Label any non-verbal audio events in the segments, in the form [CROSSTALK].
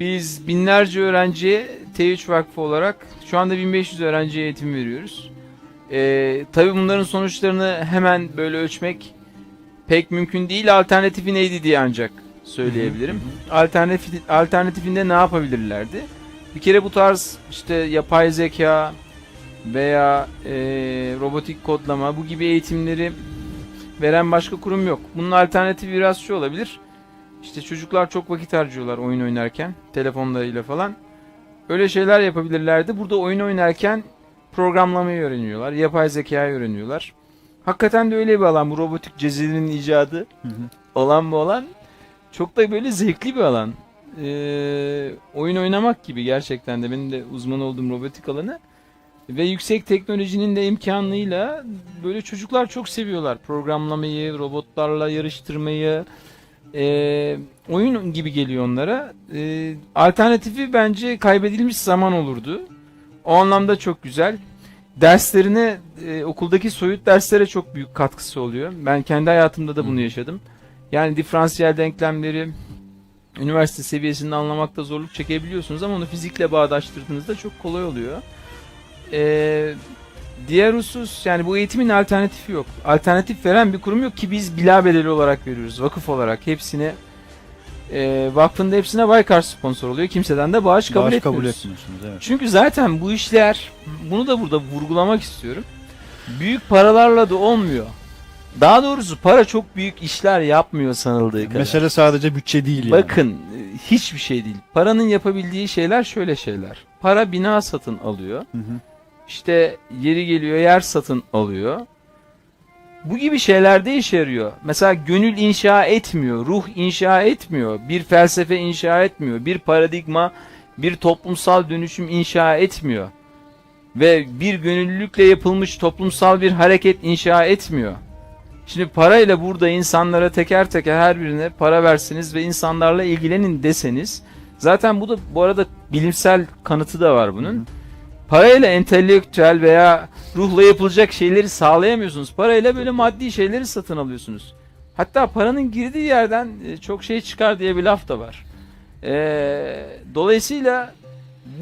Biz binlerce öğrenciye T3 Vakfı olarak şu anda 1500 öğrenciye eğitim veriyoruz. Ee, tabii bunların sonuçlarını hemen böyle ölçmek pek mümkün değil. Alternatifi neydi diye ancak söyleyebilirim. Alternatif, alternatifinde ne yapabilirlerdi? Bir kere bu tarz işte yapay zeka veya e, robotik kodlama bu gibi eğitimleri veren başka kurum yok. Bunun alternatifi biraz şu olabilir. İşte çocuklar çok vakit harcıyorlar oyun oynarken telefonlarıyla falan. Öyle şeyler yapabilirlerdi. Burada oyun oynarken programlamayı öğreniyorlar. Yapay zekayı öğreniyorlar. Hakikaten de öyle bir alan. Bu robotik cezirinin icadı Hı hı. olan bu alan. Çok da böyle zevkli bir alan. Ee, oyun oynamak gibi gerçekten de benim de uzman olduğum robotik alanı. Ve yüksek teknolojinin de imkanıyla böyle çocuklar çok seviyorlar. Programlamayı, robotlarla yarıştırmayı. Ee, oyun gibi geliyor onlara. Ee, alternatifi bence kaybedilmiş zaman olurdu. O anlamda çok güzel. Derslerine, e, okuldaki soyut derslere çok büyük katkısı oluyor. Ben kendi hayatımda da bunu yaşadım. Yani diferansiyel denklemleri üniversite seviyesinde anlamakta zorluk çekebiliyorsunuz ama onu fizikle bağdaştırdığınızda çok kolay oluyor. Ee, diğer husus yani bu eğitimin alternatifi yok. Alternatif veren bir kurum yok ki biz bila bedeli olarak veriyoruz. Vakıf olarak hepsine e, vakfın da hepsine Baykar sponsor oluyor. Kimseden de bağış kabul Bağış etmiyoruz. kabul etmiyorsunuz evet. Çünkü zaten bu işler bunu da burada vurgulamak istiyorum. Büyük paralarla da olmuyor. Daha doğrusu para çok büyük işler yapmıyor sanıldığı kadar. Mesele sadece bütçe değil yani. Bakın hiçbir şey değil. Paranın yapabildiği şeyler şöyle şeyler. Para bina satın alıyor. Hı hı. İşte yeri geliyor yer satın alıyor. Bu gibi şeylerde işe yarıyor. Mesela gönül inşa etmiyor, ruh inşa etmiyor, bir felsefe inşa etmiyor, bir paradigma, bir toplumsal dönüşüm inşa etmiyor. Ve bir gönüllülükle yapılmış toplumsal bir hareket inşa etmiyor. Şimdi parayla burada insanlara teker teker her birine para versiniz ve insanlarla ilgilenin deseniz zaten bu da bu arada bilimsel kanıtı da var bunun. Hı hı. Parayla entelektüel veya ruhla yapılacak şeyleri sağlayamıyorsunuz. Parayla böyle maddi şeyleri satın alıyorsunuz. Hatta paranın girdiği yerden e, çok şey çıkar diye bir laf da var. Ee, dolayısıyla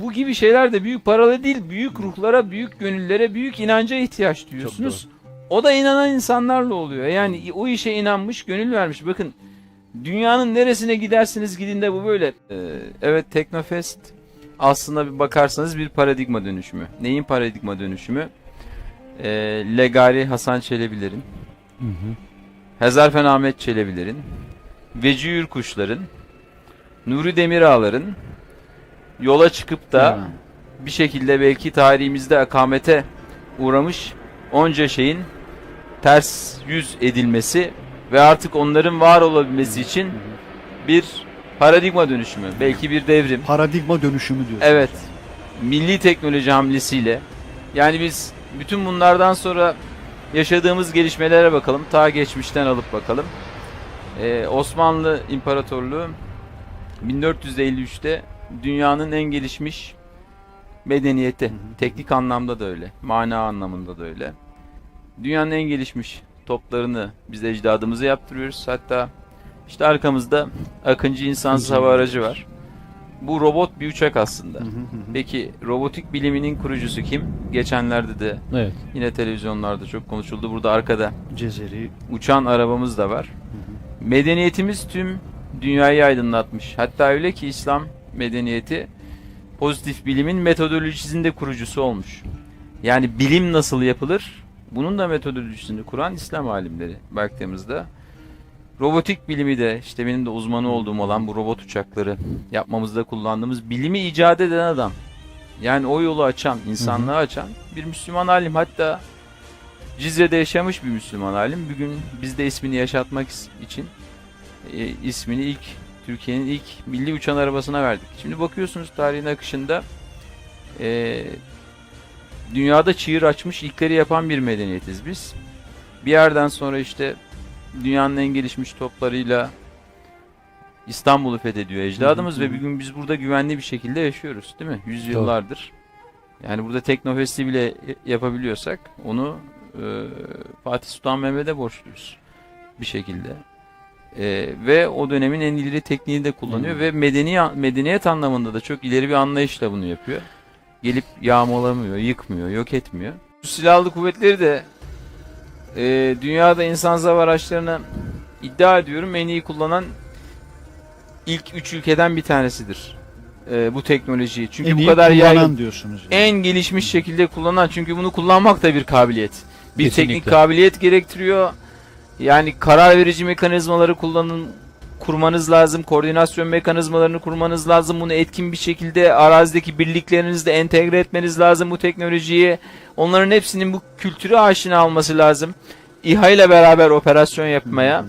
bu gibi şeyler de büyük paralı değil, büyük ruhlara, büyük gönüllere, büyük inanca ihtiyaç duyuyorsunuz. O da inanan insanlarla oluyor. Yani o işe inanmış, gönül vermiş. Bakın dünyanın neresine gidersiniz gidin de bu böyle. Ee, evet Teknofest aslında bir bakarsanız bir paradigma dönüşümü. Neyin paradigma dönüşümü? Ee, Legari Hasan Çelebilerin, Hı hı. Hezarfen Ahmet Çelebilerin, Veci Yürkuşların, Nuri Demirağlar'ın yola çıkıp da Ha. bir şekilde belki tarihimizde akamete uğramış onca şeyin ters yüz edilmesi ve artık onların var olabilmesi için bir paradigma dönüşümü, belki bir devrim. Paradigma dönüşümü diyorsun. Evet. Milli teknoloji hamlesiyle. Yani biz bütün bunlardan sonra yaşadığımız gelişmelere bakalım. Ta geçmişten alıp bakalım. Ee, Osmanlı İmparatorluğu 1453'te dünyanın en gelişmiş medeniyeti. hı. Teknik anlamda da öyle. Mana anlamında da öyle. Dünyanın en gelişmiş toplarını biz ecdadımıza yaptırıyoruz. Hatta işte arkamızda Akıncı insansız hava aracı var. Bu robot bir uçak aslında. Hı hı hı hı. Peki robotik biliminin kurucusu kim? Geçenlerde de Evet. yine televizyonlarda çok konuşuldu. Burada arkada Cezeri. uçan arabamız da var. Hı hı. Medeniyetimiz tüm dünyayı aydınlatmış. Hatta öyle ki İslam medeniyeti pozitif bilimin metodolojisinde kurucusu olmuş. Yani bilim nasıl yapılır? Bunun da metodolojisini kuran İslam alimleri baktığımızda. Robotik bilimi de işte benim de uzmanı olduğum olan bu robot uçakları yapmamızda kullandığımız bilimi icat eden adam. Yani o yolu açan, insanlığı açan bir Müslüman alim. Hatta Cizre'de yaşamış bir Müslüman alim. Bugün bizde ismini yaşatmak için e, ismini ilk Türkiye'nin ilk milli uçan arabasına verdik. Şimdi bakıyorsunuz tarihin akışında e, dünyada çığır açmış ilkleri yapan bir medeniyetiz biz. Bir yerden sonra işte dünyanın en gelişmiş toplarıyla İstanbul'u fethediyor ecdadımız Hı hı, ve hı. bugün biz burada güvenli bir şekilde yaşıyoruz değil mi? Yüzyıllardır. Yani burada Teknofest'i bile yapabiliyorsak onu e, Fatih Sultan Mehmet'e borçluyuz bir şekilde. Ee, ve o dönemin en ileri tekniğini de kullanıyor Hı. ve medeni medeniyet anlamında da çok ileri bir anlayışla bunu yapıyor. Gelip yağmalamıyor, yıkmıyor, yok etmiyor. Bu silahlı kuvvetleri de e, dünyada insan hava araçlarını iddia ediyorum en iyi kullanan ilk üç ülkeden bir tanesidir. E, bu teknolojiyi. Çünkü en bu kadar yaygın diyorsunuz. yani. en gelişmiş şekilde kullanan çünkü bunu kullanmak da bir kabiliyet. Bir Kesinlikle. teknik kabiliyet gerektiriyor. Yani karar verici mekanizmaları kullanın kurmanız lazım. Koordinasyon mekanizmalarını kurmanız lazım. Bunu etkin bir şekilde arazideki birliklerinizle entegre etmeniz lazım bu teknolojiyi. Onların hepsinin bu kültürü aşina alması lazım. İHA ile beraber operasyon yapmaya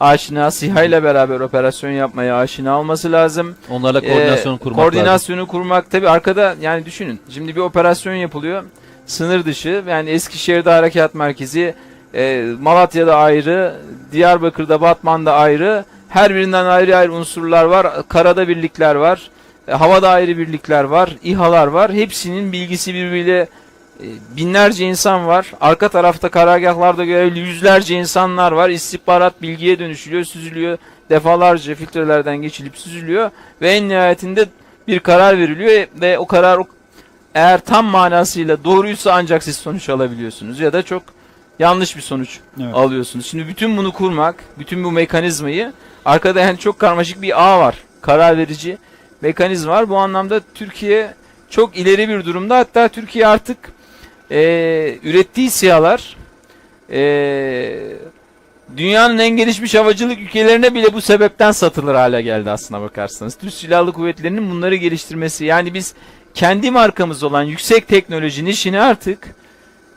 aşina, SİHA ile beraber operasyon yapmaya aşina olması lazım. Onlarla Ee, koordinasyon kurmak lazım. Koordinasyonu kurmak tabi arkada yani düşünün. Şimdi bir operasyon yapılıyor. Sınır dışı yani Eskişehir'de harekat merkezi, e, Malatya'da ayrı, Diyarbakır'da, Batman'da ayrı. Her birinden ayrı ayrı unsurlar var. Karada birlikler var. e, havada ayrı birlikler var. İHA'lar var. Hepsinin bilgisi birbiriyle e, binlerce insan var. Arka tarafta karargahlarda görevli yüzlerce insanlar var. İstihbarat bilgiye dönüşülüyor, süzülüyor. Defalarca filtrelerden geçilip süzülüyor ve en nihayetinde bir karar veriliyor ve o karar eğer tam manasıyla doğruysa ancak siz sonuç alabiliyorsunuz ya da çok yanlış bir sonuç Evet. alıyorsunuz. Şimdi bütün bunu kurmak, bütün bu mekanizmayı arkada yani çok karmaşık bir ağ var. Karar verici mekanizma var. Bu anlamda Türkiye çok ileri bir durumda. Hatta Türkiye artık eee, ürettiği sihalar eee, dünyanın en gelişmiş havacılık ülkelerine bile bu sebepten satılır hale geldi aslına bakarsanız. Türk Silahlı Kuvvetleri'nin bunları geliştirmesi. Yani biz kendi markamız olan yüksek teknolojinin işini artık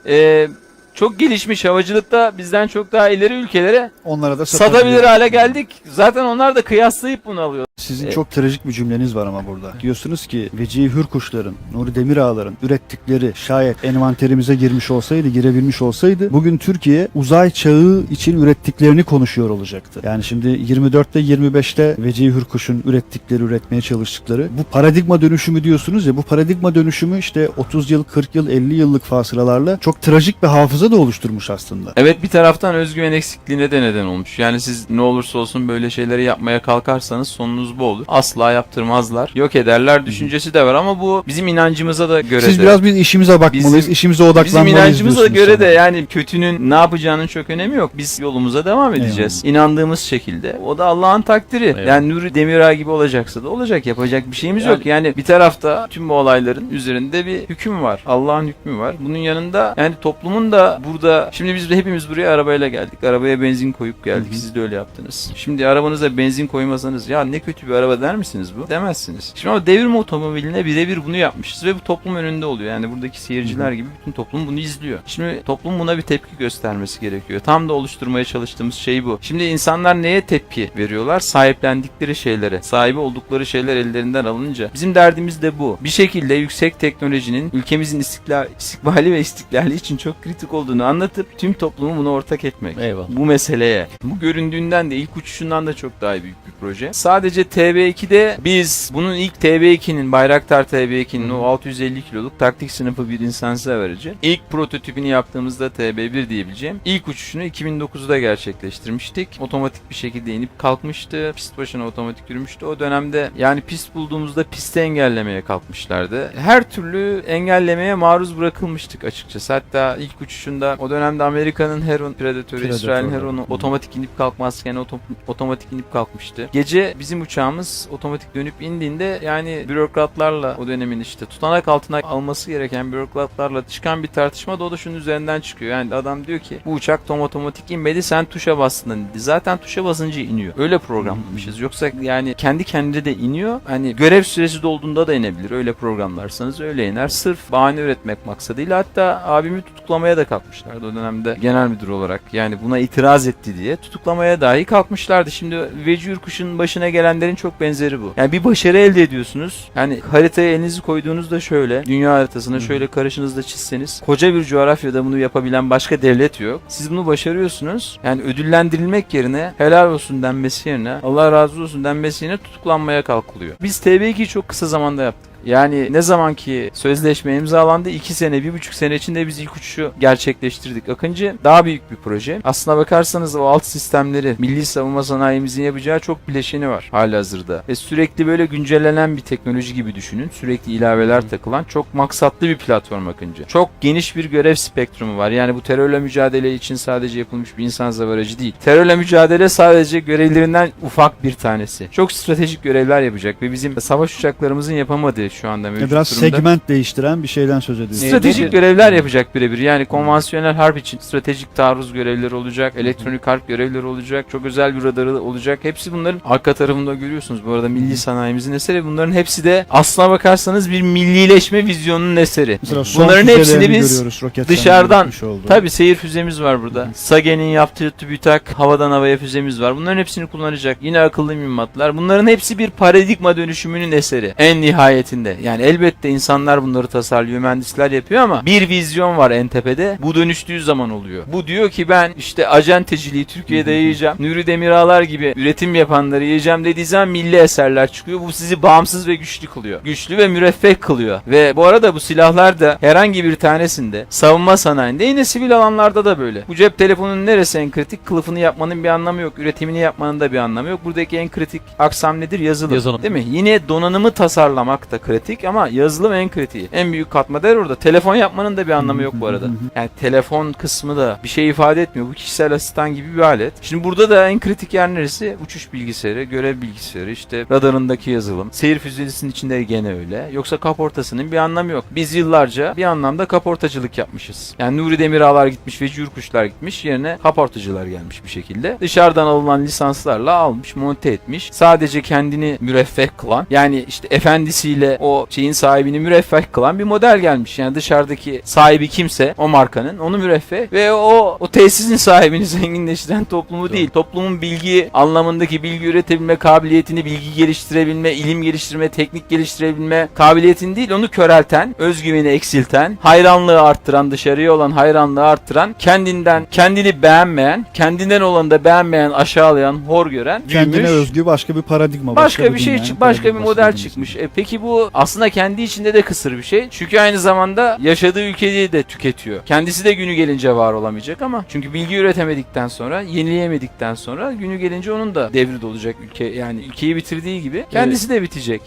eee, çok gelişmiş havacılıkta bizden çok daha ileri ülkelere Onlara da satabilir hale geldik. Zaten onlar da kıyaslayıp bunu alıyor. Sizin E- çok trajik bir cümleniz var ama burada. Diyorsunuz ki Vecihi Hürkuşların, Nuri Demirağların ürettikleri şayet envanterimize girmiş olsaydı, girebilmiş olsaydı bugün Türkiye uzay çağı için ürettiklerini konuşuyor olacaktı. Yani şimdi 24'te 25'te Vecihi Hürkuş'un ürettikleri, üretmeye çalıştıkları bu paradigma dönüşümü diyorsunuz ya bu paradigma dönüşümü işte 30 yıl, 40 yıl, 50 yıllık fasıralarla çok trajik bir hafıza da oluşturmuş aslında. Evet bir taraftan özgüven eksikliğine de neden olmuş. Yani siz ne olursa olsun böyle şeyleri yapmaya kalkarsanız sonunuz bu olur. Asla yaptırmazlar. Yok ederler düşüncesi de var ama bu bizim inancımıza da göre Siz de. biraz biz işimize bakmalıyız, Bizim- işimize Bizim odaklanmalıyız inancımıza diyorsunuz göre de sanırım. yani kötünün ne yapacağının çok önemi yok. Biz yolumuza devam edeceğiz. İnandığımız şekilde. O da Allah'ın takdiri. Evet. Yani Nuri Demirağ gibi olacaksa da olacak. Yapacak bir şeyimiz yok. Yani bir tarafta tüm bu olayların üzerinde bir hüküm var. Allah'ın hükmü var. Bunun yanında yani toplumun da burada şimdi biz de hepimiz buraya arabayla geldik. Arabaya benzin koyup geldik. Hı hı. Siz de öyle yaptınız. Şimdi arabanıza benzin koymasanız ya ne kötü bir araba der misiniz bu? Demezsiniz. Şimdi ama devrim otomobiline birebir bunu yapmışız ve bu toplum önünde oluyor. Yani buradaki seyirciler gibi bütün toplum bunu izliyor. Şimdi toplum buna bir tepki göstermesi gerekiyor. Tam da oluşturmaya çalıştığımız şey bu. Şimdi insanlar neye tepki veriyorlar? Sahiplendikleri şeylere, sahibi oldukları şeyler ellerinden alınca. Bizim derdimiz de bu. Bir şekilde yüksek teknolojinin ülkemizin istiklal, istikbali ve istiklali için çok kritik olduğunu anlatıp tüm toplumu buna ortak etmek Eyvallah. bu meseleye. Bu göründüğünden de ilk uçuşundan da çok daha büyük bir proje. Sadece TB2'de biz bunun ilk TB2'nin Bayraktar TB2'nin o 650 kiloluk taktik sınıfı bir insansız hava aracı. İlk prototipini yaptığımızda TB1 diyebileceğim. İlk uçuşunu 2009'da gerçekleştirmiştik. Otomatik bir şekilde inip kalkmıştı. Pist başına otomatik yürümüştü. O dönemde yani pist bulduğumuzda pisti engellemeye kalkmışlardı. Her türlü engellemeye maruz bırakılmıştık açıkçası. Hatta ilk uçuşunda o dönemde Amerika'nın Heron Predator'ı, Predator, İsrail'in. Heron'u otomatik inip kalkmazken oto- otomatik inip kalkmıştı. Gece bizim uçağımız otomatik dönüp indiğinde yani bürokratlarla o dönemin işte tutanak altına alması gereken bürokratlarla çıkan bir tartışma da o da şunun üzerinden çıkıyor. Yani adam diyor ki bu uçak tam otomatik inmedi sen tuşa bastın dedi. Zaten tuşa basınca iniyor. Öyle programlamışız. Yoksa yani kendi kendine de iniyor. Hani görev süresi dolduğunda da inebilir. Öyle programlarsanız öyle iner. Sırf bahane üretmek maksadıyla hatta abimi tutuklamaya da kalkmışlardı o dönemde genel müdür olarak. Yani buna itiraz etti diye tutuklamaya dahi kalkmışlardı. Şimdi Veci Ürkuş'un başına gelenlerin çok benzeri bu. Yani bir başarı elde ediyorsunuz. Yani haritaya elinizi koyduğunuzda şöyle dünya haritasına şöyle karşınızda çizseniz koca bir coğrafyada bunu yapabilen başka devlet yok. Siz bunu başarıyorsunuz. Yani ödüllendirilmek yerine helal olsun denmesi yerine Allah razı olsun denmesi yerine tutuklanmaya kalkılıyor. Biz TB2'yi çok kısa zamanda yaptık. Yani ne zaman ki sözleşme imzalandı 2 sene, 1,5 sene içinde biz ilk uçuşu gerçekleştirdik. Akıncı daha büyük bir proje. Aslına bakarsanız o alt sistemleri milli savunma sanayimizin yapacağı çok bileşeni var halihazırda. Ve sürekli böyle güncellenen bir teknoloji gibi düşünün. Sürekli ilaveler takılan çok maksatlı bir platform Akıncı. Çok geniş bir görev spektrumu var. Yani bu terörle mücadele için sadece yapılmış bir insan aracı değil. Terörle mücadele sadece görevlerinden ufak bir tanesi. Çok stratejik görevler yapacak ve bizim savaş uçaklarımızın yapamadığı şu anda mevcut biraz durumda. segment değiştiren bir şeyden söz ediyoruz. Stratejik nedir? görevler yapacak birebir. Yani konvansiyonel harp için stratejik taarruz görevleri olacak, elektronik harp görevleri olacak, çok özel bir radarı olacak. Hepsi bunların arka tarafında görüyorsunuz. Bu arada milli sanayimizin eseri. Bunların hepsi de aslına bakarsanız bir millileşme vizyonunun eseri. Mesela son Bunların hepsini biz dışarıdan-. Tabi seyir füzemiz var burada. Sage'nin yaptığı TÜBİTAK havadan havaya füzemiz var. Bunların hepsini kullanacak. Yine akıllı mühimmatlar. Bunların hepsi bir paradigma dönüşümünün eseri. En nihayetinde. Yani elbette insanlar bunları tasarlıyor, mühendisler yapıyor ama bir vizyon var en tepede. Bu dönüştüğü zaman oluyor. Bu diyor ki ben işte acenteciliği Türkiye'de yayacağım. Nuri Demirağlar gibi üretim yapanları yiyeceğim dediği zaman milli eserler çıkıyor. Bu sizi bağımsız ve güçlü kılıyor. Güçlü ve müreffeh kılıyor. Ve bu arada bu silahlar da herhangi bir tanesinde savunma sanayinde yine sivil alanlarda da böyle. Bu cep telefonunun neresi en kritik? Kılıfını yapmanın bir anlamı yok. Üretimini yapmanın da bir anlamı yok. Buradaki en kritik aksam nedir? Yazılım. Yazılım. Değil mi? Yine donanımı tasarlamak da kritik ama yazılım en kritiği. En büyük katma değer orada. Telefon yapmanın da bir anlamı yok bu arada. Yani telefon kısmı da bir şey ifade etmiyor. Bu kişisel asistan gibi bir alet. Şimdi burada da en kritik yer neresi? Uçuş bilgisayarı, görev bilgisayarı, işte radarındaki yazılım. Seyir füzesinin içinde gene öyle. Yoksa kaportasının bir anlamı yok. Biz yıllarca bir anlamda kaportacılık yapmışız. Yani Nuri Demirağlar gitmiş ve Cürkuşlar gitmiş. Yerine kaportacılar gelmiş bir şekilde. Dışarıdan alınan lisanslarla almış, monte etmiş. Sadece kendini müreffeh kılan yani işte efendisiyle o şeyin sahibini müreffeh kılan bir model gelmiş. Yani dışarıdaki sahibi kimse o markanın onu müreffeh ve o o tesisin sahibini [LAUGHS] zenginleştiren toplumu değil. Toplumun bilgi anlamındaki bilgi üretebilme kabiliyetini, bilgi geliştirebilme, ilim geliştirme, teknik geliştirebilme kabiliyetini değil onu körelten, özgüveni eksilten, hayranlığı arttıran, dışarıya olan hayranlığı arttıran, kendinden kendini beğenmeyen, kendinden olanı da beğenmeyen, aşağılayan, hor gören, Kendine büyümüş, özgü başka bir paradigma. Başka, bir şey çık, başka bir model çıkmış. E, peki bu aslında kendi içinde de kısır bir şey. Çünkü aynı zamanda yaşadığı ülkeyi de tüketiyor. Kendisi de günü gelince var olamayacak ama çünkü bilgi üretemedikten sonra, yenileyemedikten sonra günü gelince onun da devri dolacak ülke. Yani ülkeyi bitirdiği gibi kendisi de bitecek.